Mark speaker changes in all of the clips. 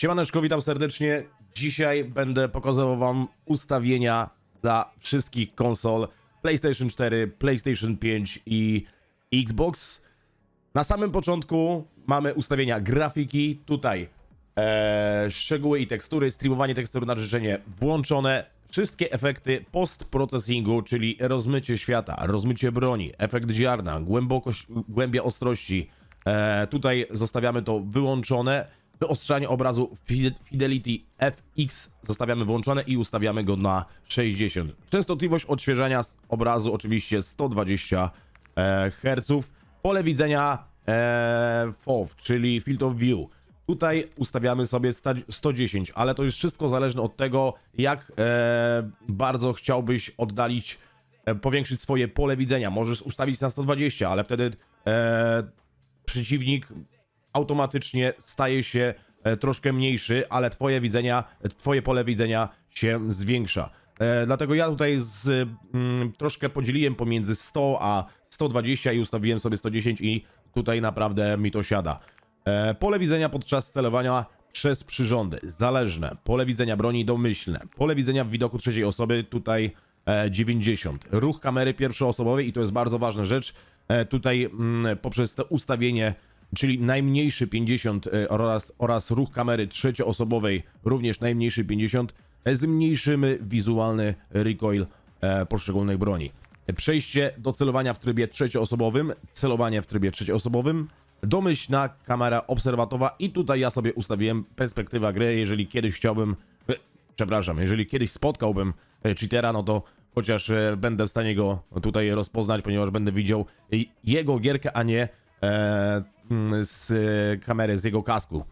Speaker 1: Siemaneczko, witam serdecznie. Dzisiaj będę pokazywał wam ustawienia dla wszystkich konsol PlayStation 4, PlayStation 5 i Xbox. Na samym początku mamy ustawienia grafiki. Tutaj e, szczegóły i tekstury, streamowanie tekstury na życzenie włączone. Wszystkie efekty post-processingu, czyli rozmycie świata, rozmycie broni, efekt ziarna, głębokość, głębia ostrości. E, tutaj zostawiamy to wyłączone. Wyostrzanie obrazu Fide- Fidelity FX zostawiamy włączone i ustawiamy go na 60. Częstotliwość odświeżania obrazu oczywiście 120 e, Hz. Pole widzenia e, FOV, czyli Field of View. Tutaj ustawiamy sobie sta- 110, ale to jest wszystko zależne od tego, jak e, bardzo chciałbyś oddalić, powiększyć swoje pole widzenia. Możesz ustawić na 120, ale wtedy przeciwnik automatycznie staje się e, troszkę mniejszy, ale twoje widzenia, twoje pole widzenia się zwiększa. E, dlatego ja tutaj z, mm, troszkę podzieliłem pomiędzy 100 a 120 i ustawiłem sobie 110 i tutaj naprawdę mi to siada. E, pole widzenia podczas celowania przez przyrządy, zależne. Pole widzenia broni domyślne. Pole widzenia w widoku trzeciej osoby tutaj e, 90. Ruch kamery pierwszoosobowej i to jest bardzo ważna rzecz. Tutaj mm, poprzez to ustawienie, czyli najmniejszy 50 e, oraz, oraz ruch kamery trzecioosobowej również najmniejszy 50, e, zmniejszymy wizualny recoil e, poszczególnych broni. Przejście do celowania w trybie trzecioosobowym, celowanie w trybie trzecioosobowym, domyślna kamera obserwatowa i tutaj ja sobie ustawiłem perspektywa gry, jeżeli kiedyś chciałbym, przepraszam, jeżeli kiedyś spotkałbym cheatera, no to chociaż będę w stanie go tutaj rozpoznać, ponieważ będę widział jego gierkę, a nie z e, kamery, z jego kasku.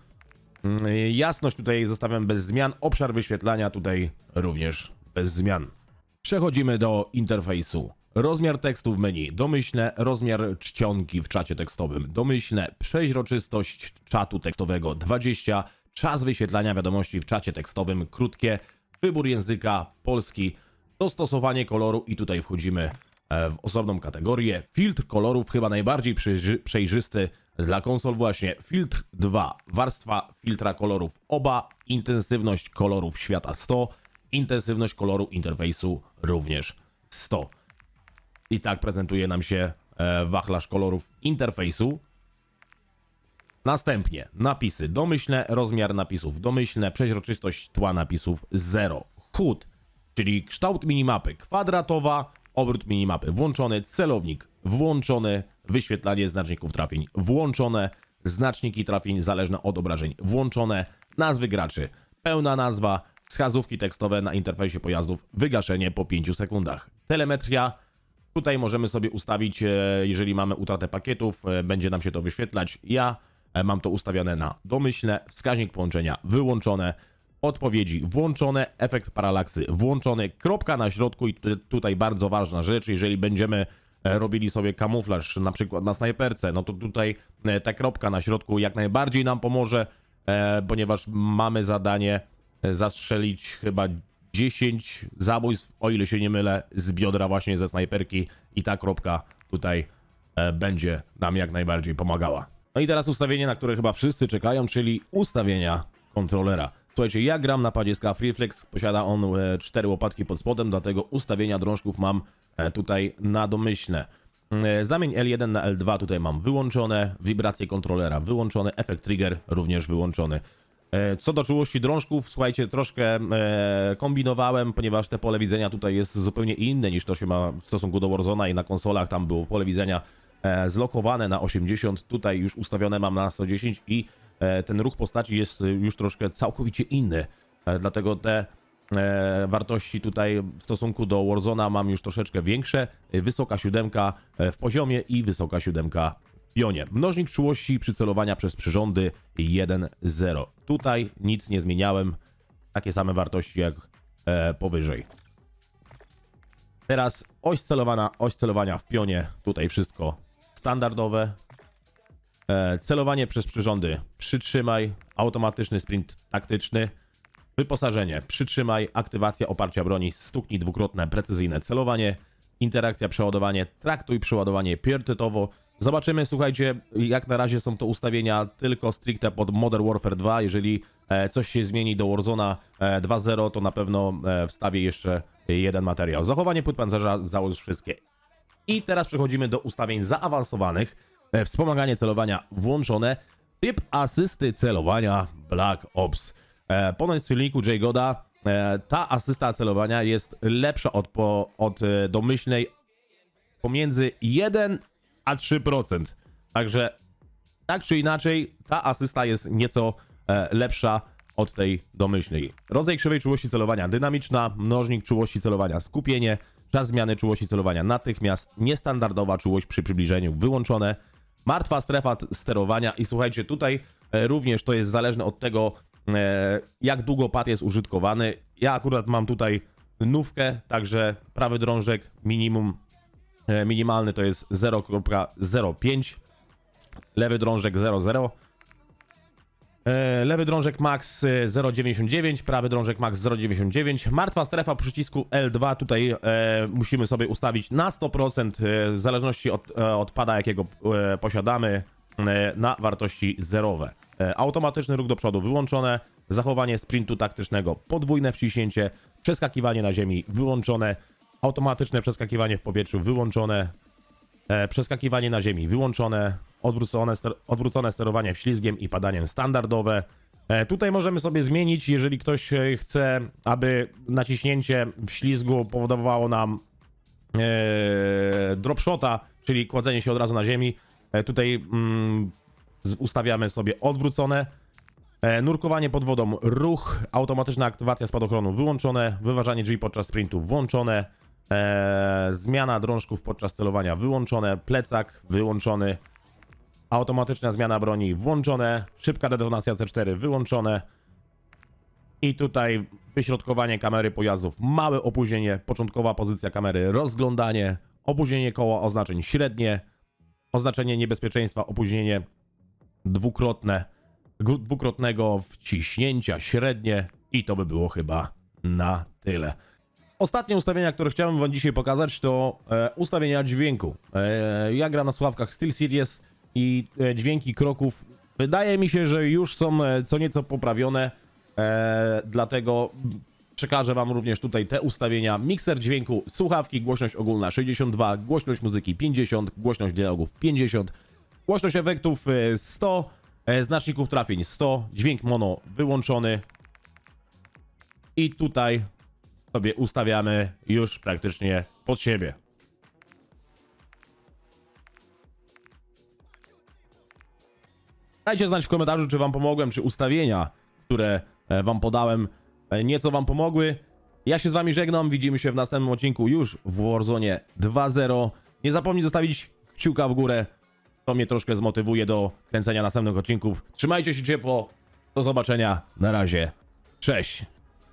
Speaker 1: Mm, Jasność tutaj zostawiam bez zmian, obszar wyświetlania tutaj również bez zmian. Przechodzimy do interfejsu. Rozmiar tekstu w menu domyślne, rozmiar czcionki w czacie tekstowym domyślne, przeźroczystość czatu tekstowego 20, czas wyświetlania wiadomości w czacie tekstowym krótkie, wybór języka polski, dostosowanie koloru i tutaj wchodzimy e, w osobną kategorię. Filtr kolorów chyba najbardziej przejrzy- przejrzysty dla konsol właśnie. Filtr 2, warstwa filtra kolorów oba, intensywność kolorów świata 100, intensywność koloru interfejsu również 100. I tak prezentuje nam się e, wachlarz kolorów interfejsu. Następnie napisy domyślne, rozmiar napisów domyślne, przeźroczystość tła napisów 0. HUD, czyli kształt minimapy kwadratowa, obrót minimapy włączony, celownik włączony, wyświetlanie znaczników trafień włączone, znaczniki trafień zależne od obrażeń włączone, nazwy graczy, pełna nazwa, wskazówki tekstowe na interfejsie pojazdów, wygaszenie po 5 sekundach. Telemetria, Tutaj możemy sobie ustawić, e, jeżeli mamy utratę pakietów, e, będzie nam się to wyświetlać. Ja e, mam to ustawione na domyślne, wskaźnik połączenia wyłączone, odpowiedzi włączone, efekt paralaksy włączony, kropka na środku i tu- tutaj bardzo ważna rzecz, jeżeli będziemy robili sobie kamuflaż na przykład na snajperce, no to tutaj e, ta kropka na środku jak najbardziej nam pomoże, e, ponieważ mamy zadanie e, zastrzelić chyba 10 zabójstw, o ile się nie mylę, z biodra właśnie ze snajperki i ta kropka tutaj e, będzie nam jak najbardziej pomagała. No i teraz ustawienie, na które chyba wszyscy czekają, czyli ustawienia kontrolera. Słuchajcie, ja gram na padzie Scaf Reflex, posiada on e, cztery łopatki pod spodem, dlatego ustawienia drążków mam e, tutaj na domyślne. E, Zamień L1 na L2 tutaj mam wyłączone, wibracje kontrolera wyłączone, efekt trigger również wyłączony. E, Co do czułości drążków, słuchajcie, troszkę e, kombinowałem, ponieważ te pole widzenia tutaj jest zupełnie inne niż to się ma w stosunku do Warzona i na konsolach tam było pole widzenia e, zlokowane na 80, tutaj już ustawione mam na 110 i e, ten ruch postaci jest już troszkę całkowicie inny, e, dlatego te e, wartości tutaj w stosunku do Warzona mam już troszeczkę większe, e, wysoka siódemka e, w poziomie i wysoka siódemka w pionie. Mnożnik czułości przycelowania przez przyrządy 1.0. Tutaj nic nie zmieniałem, takie same wartości jak e, powyżej. Teraz oś celowana, oś celowania w pionie, tutaj wszystko standardowe. E, celowanie przez przyrządy, przytrzymaj, automatyczny sprint taktyczny, wyposażenie, przytrzymaj, aktywacja oparcia broni, stuknij dwukrotne precyzyjne celowanie, interakcja, przeładowanie, traktuj przeładowanie priorytetowo. Zobaczymy, słuchajcie, jak na razie są to ustawienia tylko stricte pod Modern Warfare 2. Jeżeli e, coś się zmieni do Warzona e, 2.0, to na pewno e, wstawię jeszcze jeden materiał. Zachowanie płyt pancerza, załóż wszystkie. I teraz przechodzimy do ustawień zaawansowanych. E, Wspomaganie celowania włączone. Typ asysty celowania Black Ops. E, Ponoć z filmiku J. Goda e, ta asysta celowania jest lepsza od, po, od e, domyślnej pomiędzy 1 a 3%. Także tak czy inaczej ta asysta jest nieco lepsza od tej domyślnej. Rodzaj krzywej czułości celowania dynamiczna, mnożnik czułości celowania skupienie, czas zmiany czułości celowania natychmiast, niestandardowa czułość przy przybliżeniu wyłączone, martwa strefa sterowania i słuchajcie, tutaj również to jest zależne od tego, jak długo pad jest użytkowany. Ja akurat mam tutaj nówkę, także prawy drążek minimum e, minimalny to jest 0.05 lewy drążek 0,0. E, Lewy drążek max e, 0,99, prawy drążek max 0,99. Martwa strefa przycisku L2 tutaj e, musimy sobie ustawić na 100% e, w zależności od, e, od pada jakiego e, posiadamy e, na wartości zerowe. E, automatyczny ruch do przodu wyłączone, zachowanie sprintu taktycznego podwójne wciśnięcie, przeskakiwanie na ziemi wyłączone, automatyczne przeskakiwanie w powietrzu wyłączone, E, przeskakiwanie na ziemi wyłączone, odwrócone, ster odwrócone sterowanie ślizgiem i padaniem standardowe. E, tutaj możemy sobie zmienić, jeżeli ktoś chce, aby naciśnięcie w ślizgu powodowało nam dropshota, czyli kładzenie się od razu na ziemi. Tutaj mm, ustawiamy sobie odwrócone. E, nurkowanie pod wodą, ruch, automatyczna aktywacja spadochronu wyłączone, wyważanie drzwi podczas sprintu włączone, e, zmiana drążków podczas celowania wyłączone, plecak wyłączony, automatyczna zmiana broni włączone, szybka detonacja C4 wyłączone i tutaj wyśrodkowanie kamery pojazdów, małe opóźnienie, początkowa pozycja kamery, rozglądanie, opóźnienie koła oznaczeń średnie, oznaczenie niebezpieczeństwa, opóźnienie dwukrotne, dwukrotnego wciśnięcia średnie i to by było chyba na tyle. Ostatnie ustawienia, które chciałem wam dzisiaj pokazać to e, ustawienia dźwięku. E, ja gram na słuchawkach SteelSeries i e, dźwięki kroków wydaje mi się, że już są e, co nieco poprawione, e, dlatego przekażę wam również tutaj te ustawienia. Mikser dźwięku, słuchawki, głośność ogólna 62, głośność muzyki 50, głośność dialogów 50, Głośność efektów e, 100, e, znaczników trafień 100, dźwięk mono wyłączony. I tutaj sobie ustawiamy już praktycznie pod siebie. Dajcie znać w komentarzu, czy wam pomogłem, czy ustawienia, które e, wam podałem, e, nieco wam pomogły. Ja się z wami żegnam, widzimy się w następnym odcinku już w Warzone 2.0. Nie zapomnij zostawić kciuka w górę, to mnie troszkę zmotywuje do kręcenia następnych odcinków. Trzymajcie się ciepło, do zobaczenia, na razie, cześć.